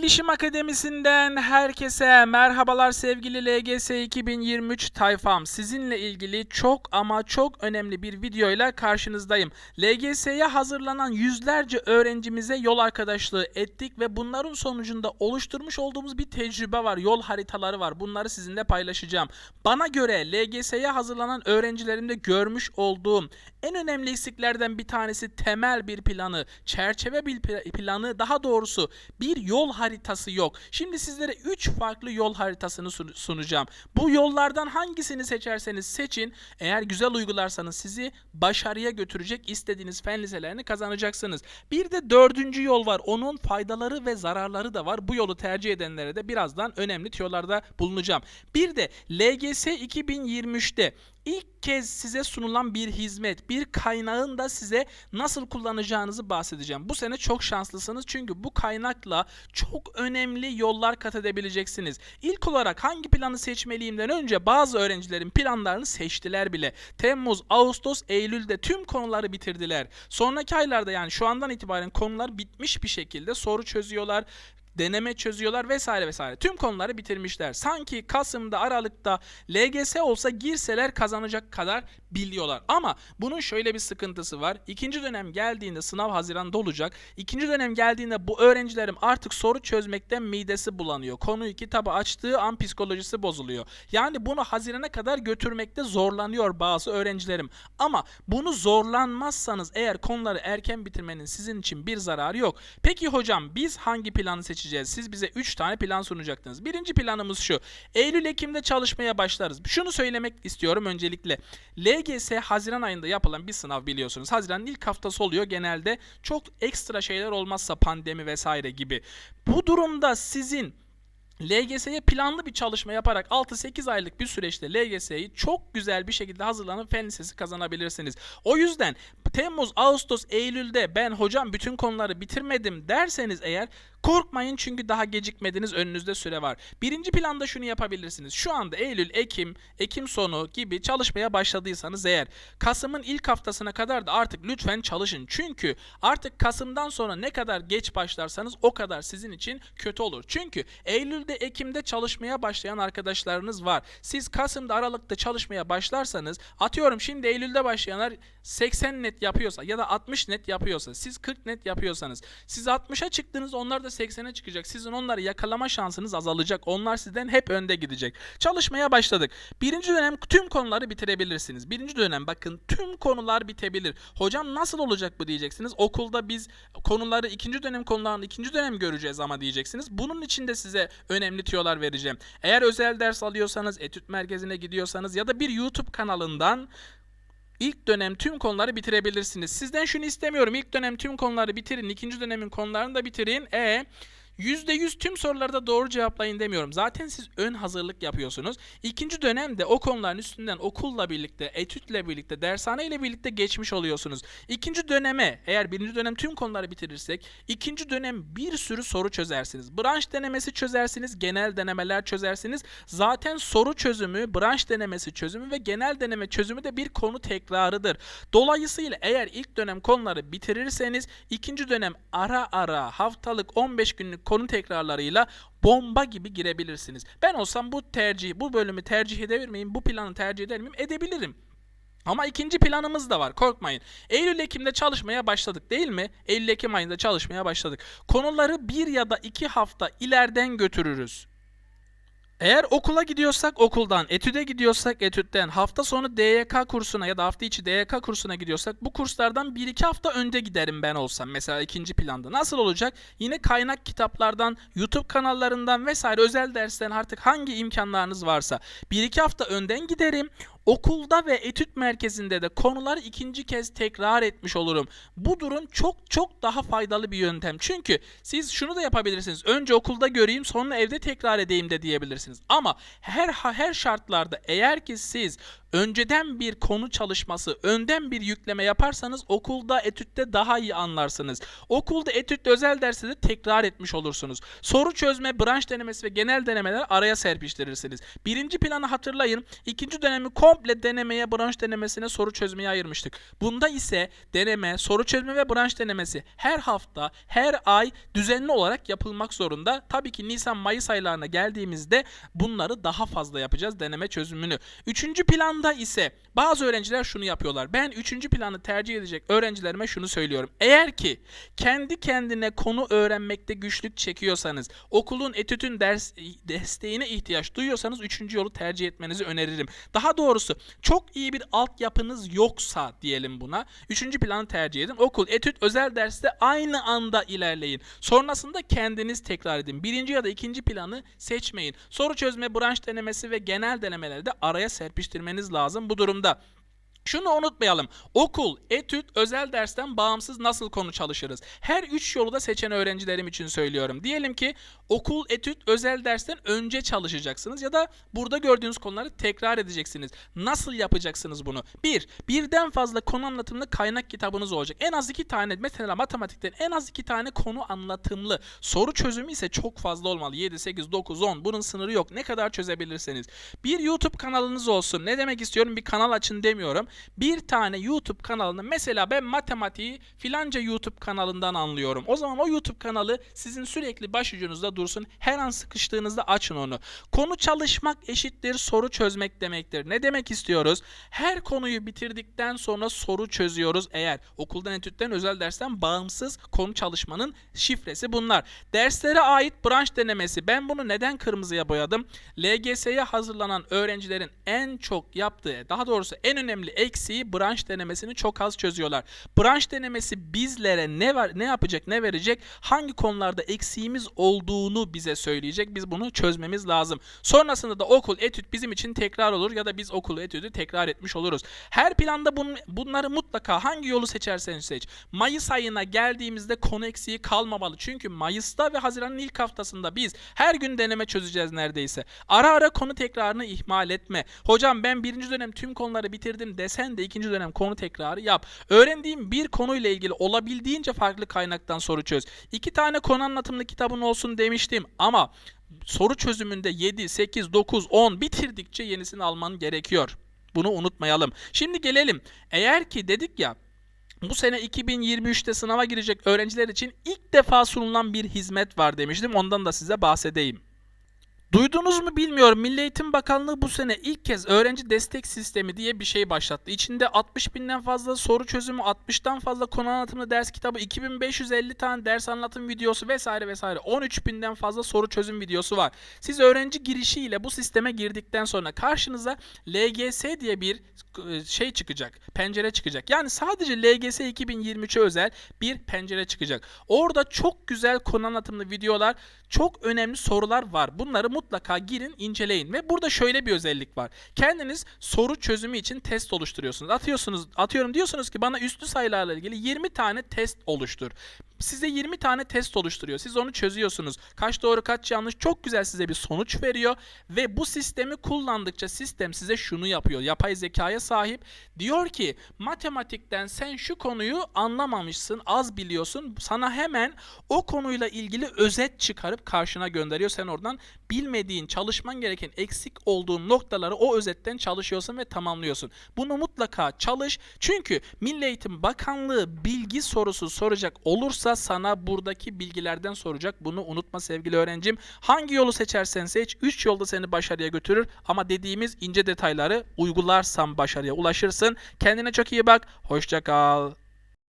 Bilişim Akademisi'nden herkese merhabalar sevgili LGS 2023 tayfam. Sizinle ilgili çok ama çok önemli bir videoyla karşınızdayım. LGS'ye hazırlanan yüzlerce öğrencimize yol arkadaşlığı ettik ve bunların sonucunda oluşturmuş olduğumuz bir tecrübe var, yol haritaları var. Bunları sizinle paylaşacağım. Bana göre LGS'ye hazırlanan öğrencilerimde görmüş olduğum en önemli eksiklerden bir tanesi temel bir planı, çerçeve bir pla- planı, daha doğrusu bir yol haritası yok. Şimdi sizlere 3 farklı yol haritasını sun- sunacağım. Bu yollardan hangisini seçerseniz seçin, eğer güzel uygularsanız sizi başarıya götürecek istediğiniz fen liselerini kazanacaksınız. Bir de dördüncü yol var. Onun faydaları ve zararları da var. Bu yolu tercih edenlere de birazdan önemli tüyolarda bulunacağım. Bir de LGS 2023'te ilk kez size sunulan bir hizmet, bir kaynağın da size nasıl kullanacağınızı bahsedeceğim. Bu sene çok şanslısınız çünkü bu kaynakla çok önemli yollar kat edebileceksiniz. İlk olarak hangi planı seçmeliyimden önce bazı öğrencilerin planlarını seçtiler bile. Temmuz, Ağustos, Eylül'de tüm konuları bitirdiler. Sonraki aylarda yani şu andan itibaren konular bitmiş bir şekilde soru çözüyorlar deneme çözüyorlar vesaire vesaire. Tüm konuları bitirmişler. Sanki Kasım'da, Aralık'ta LGS olsa girseler kazanacak kadar biliyorlar. Ama bunun şöyle bir sıkıntısı var. İkinci dönem geldiğinde sınav Haziran'da olacak. İkinci dönem geldiğinde bu öğrencilerim artık soru çözmekten midesi bulanıyor. Konuyu kitabı açtığı an psikolojisi bozuluyor. Yani bunu Haziran'a kadar götürmekte zorlanıyor bazı öğrencilerim. Ama bunu zorlanmazsanız eğer konuları erken bitirmenin sizin için bir zararı yok. Peki hocam biz hangi planı seçeceğiz? Siz bize 3 tane plan sunacaktınız. Birinci planımız şu. Eylül-Ekim'de çalışmaya başlarız. Şunu söylemek istiyorum öncelikle. LGS Haziran ayında yapılan bir sınav biliyorsunuz. Haziran'ın ilk haftası oluyor genelde. Çok ekstra şeyler olmazsa pandemi vesaire gibi. Bu durumda sizin LGS'ye planlı bir çalışma yaparak 6-8 aylık bir süreçte LGS'yi çok güzel bir şekilde hazırlanıp fen lisesi kazanabilirsiniz. O yüzden Temmuz, Ağustos, Eylül'de ben hocam bütün konuları bitirmedim derseniz eğer korkmayın çünkü daha gecikmediniz önünüzde süre var. Birinci planda şunu yapabilirsiniz. Şu anda Eylül, Ekim, Ekim sonu gibi çalışmaya başladıysanız eğer Kasım'ın ilk haftasına kadar da artık lütfen çalışın. Çünkü artık Kasım'dan sonra ne kadar geç başlarsanız o kadar sizin için kötü olur. Çünkü Eylül'de, Ekim'de çalışmaya başlayan arkadaşlarınız var. Siz Kasım'da, Aralık'ta çalışmaya başlarsanız atıyorum şimdi Eylül'de başlayanlar 80 net yapıyorsa ya da 60 net yapıyorsa siz 40 net yapıyorsanız siz 60'a çıktınız onlar da 80'e çıkacak. Sizin onları yakalama şansınız azalacak. Onlar sizden hep önde gidecek. Çalışmaya başladık. Birinci dönem tüm konuları bitirebilirsiniz. Birinci dönem bakın tüm konular bitebilir. Hocam nasıl olacak bu diyeceksiniz. Okulda biz konuları ikinci dönem konularını ikinci dönem göreceğiz ama diyeceksiniz. Bunun için de size önemli tüyolar vereceğim. Eğer özel ders alıyorsanız, etüt merkezine gidiyorsanız ya da bir YouTube kanalından İlk dönem tüm konuları bitirebilirsiniz. Sizden şunu istemiyorum. İlk dönem tüm konuları bitirin. ikinci dönemin konularını da bitirin. E %100 tüm sorularda doğru cevaplayın demiyorum. Zaten siz ön hazırlık yapıyorsunuz. İkinci dönemde o konuların üstünden okulla birlikte, etütle birlikte, dershane ile birlikte geçmiş oluyorsunuz. İkinci döneme eğer birinci dönem tüm konuları bitirirsek ikinci dönem bir sürü soru çözersiniz. Branş denemesi çözersiniz, genel denemeler çözersiniz. Zaten soru çözümü, branş denemesi çözümü ve genel deneme çözümü de bir konu tekrarıdır. Dolayısıyla eğer ilk dönem konuları bitirirseniz ikinci dönem ara ara haftalık 15 günlük konu tekrarlarıyla bomba gibi girebilirsiniz. Ben olsam bu tercihi, bu bölümü tercih edebilir miyim? Bu planı tercih eder miyim? Edebilirim. Ama ikinci planımız da var. Korkmayın. Eylül-Ekim'de çalışmaya başladık değil mi? Eylül-Ekim ayında çalışmaya başladık. Konuları bir ya da iki hafta ileriden götürürüz. Eğer okula gidiyorsak okuldan, etüde gidiyorsak etütten, hafta sonu DYK kursuna ya da hafta içi DYK kursuna gidiyorsak bu kurslardan 1-2 hafta önde giderim ben olsam mesela ikinci planda. Nasıl olacak? Yine kaynak kitaplardan, YouTube kanallarından vesaire özel dersten artık hangi imkanlarınız varsa 1-2 hafta önden giderim. Okulda ve etüt merkezinde de konuları ikinci kez tekrar etmiş olurum. Bu durum çok çok daha faydalı bir yöntem. Çünkü siz şunu da yapabilirsiniz. Önce okulda göreyim sonra evde tekrar edeyim de diyebilirsiniz. Ama her her şartlarda eğer ki siz önceden bir konu çalışması, önden bir yükleme yaparsanız okulda, etütte daha iyi anlarsınız. Okulda, etütte, özel derste de tekrar etmiş olursunuz. Soru çözme, branş denemesi ve genel denemeler araya serpiştirirsiniz. Birinci planı hatırlayın. İkinci dönemi komple komple denemeye, branş denemesine, soru çözmeye ayırmıştık. Bunda ise deneme, soru çözme ve branş denemesi her hafta, her ay düzenli olarak yapılmak zorunda. Tabii ki Nisan-Mayıs aylarına geldiğimizde bunları daha fazla yapacağız deneme çözümünü. Üçüncü planda ise bazı öğrenciler şunu yapıyorlar. Ben üçüncü planı tercih edecek öğrencilerime şunu söylüyorum. Eğer ki kendi kendine konu öğrenmekte güçlük çekiyorsanız, okulun, etütün ders desteğine ihtiyaç duyuyorsanız üçüncü yolu tercih etmenizi öneririm. Daha doğrusu çok iyi bir altyapınız yoksa diyelim buna. Üçüncü planı tercih edin. Okul, etüt, özel derste aynı anda ilerleyin. Sonrasında kendiniz tekrar edin. Birinci ya da ikinci planı seçmeyin. Soru çözme, branş denemesi ve genel denemeleri de araya serpiştirmeniz lazım bu durumda. Şunu unutmayalım. Okul, etüt, özel dersten bağımsız nasıl konu çalışırız? Her üç yolu da seçen öğrencilerim için söylüyorum. Diyelim ki okul, etüt, özel dersten önce çalışacaksınız ya da burada gördüğünüz konuları tekrar edeceksiniz. Nasıl yapacaksınız bunu? Bir, birden fazla konu anlatımlı kaynak kitabınız olacak. En az iki tane, mesela matematikten en az iki tane konu anlatımlı. Soru çözümü ise çok fazla olmalı. 7, 8, 9, 10. Bunun sınırı yok. Ne kadar çözebilirseniz. Bir YouTube kanalınız olsun. Ne demek istiyorum? Bir kanal açın demiyorum bir tane YouTube kanalını mesela ben matematiği filanca YouTube kanalından anlıyorum. O zaman o YouTube kanalı sizin sürekli başucunuzda dursun. Her an sıkıştığınızda açın onu. Konu çalışmak eşittir soru çözmek demektir. Ne demek istiyoruz? Her konuyu bitirdikten sonra soru çözüyoruz. Eğer okuldan etütten özel dersten bağımsız konu çalışmanın şifresi bunlar. Derslere ait branş denemesi. Ben bunu neden kırmızıya boyadım? LGS'ye hazırlanan öğrencilerin en çok yaptığı, daha doğrusu en önemli eksiği branş denemesini çok az çözüyorlar. Branş denemesi bizlere ne var ne yapacak, ne verecek? Hangi konularda eksiğimiz olduğunu bize söyleyecek. Biz bunu çözmemiz lazım. Sonrasında da okul, etüt bizim için tekrar olur ya da biz okulu, etüdü tekrar etmiş oluruz. Her planda bun, bunları mutlaka hangi yolu seçersen seç. Mayıs ayına geldiğimizde konu eksiği kalmamalı. Çünkü Mayıs'ta ve Haziran'ın ilk haftasında biz her gün deneme çözeceğiz neredeyse. Ara ara konu tekrarını ihmal etme. Hocam ben birinci dönem tüm konuları bitirdim desen de ikinci dönem konu tekrarı yap. Öğrendiğim bir konuyla ilgili olabildiğince farklı kaynaktan soru çöz. İki tane konu anlatımlı kitabın olsun demiştim ama soru çözümünde 7, 8, 9, 10 bitirdikçe yenisini alman gerekiyor. Bunu unutmayalım. Şimdi gelelim. Eğer ki dedik ya bu sene 2023'te sınava girecek öğrenciler için ilk defa sunulan bir hizmet var demiştim. Ondan da size bahsedeyim. Duydunuz mu bilmiyorum. Milli Eğitim Bakanlığı bu sene ilk kez öğrenci destek sistemi diye bir şey başlattı. İçinde 60 binden fazla soru çözümü, 60'tan fazla konu anlatımlı ders kitabı, 2550 tane ders anlatım videosu vesaire vesaire 13 binden fazla soru çözüm videosu var. Siz öğrenci girişiyle bu sisteme girdikten sonra karşınıza LGS diye bir e, şey çıkacak. Pencere çıkacak. Yani sadece LGS 2023'e özel bir pencere çıkacak. Orada çok güzel konu anlatımlı videolar, çok önemli sorular var. Bunları mutlaka girin, inceleyin ve burada şöyle bir özellik var. Kendiniz soru çözümü için test oluşturuyorsunuz. Atıyorsunuz, atıyorum diyorsunuz ki bana üstü sayılarla ilgili 20 tane test oluştur. Size 20 tane test oluşturuyor. Siz onu çözüyorsunuz. Kaç doğru kaç yanlış çok güzel size bir sonuç veriyor ve bu sistemi kullandıkça sistem size şunu yapıyor. Yapay zekaya sahip. Diyor ki matematikten sen şu konuyu anlamamışsın, az biliyorsun. Sana hemen o konuyla ilgili özet çıkarıp karşına gönderiyor. Sen oradan bilmediğin, çalışman gereken eksik olduğun noktaları o özetten çalışıyorsun ve tamamlıyorsun. Bunu mutlaka çalış. Çünkü Milli Eğitim Bakanlığı bilgi sorusu soracak olursa sana buradaki bilgilerden soracak. Bunu unutma sevgili öğrencim. Hangi yolu seçersen seç 3 yolda seni başarıya götürür ama dediğimiz ince detayları uygularsan başarıya ulaşırsın. Kendine çok iyi bak. Hoşça kal.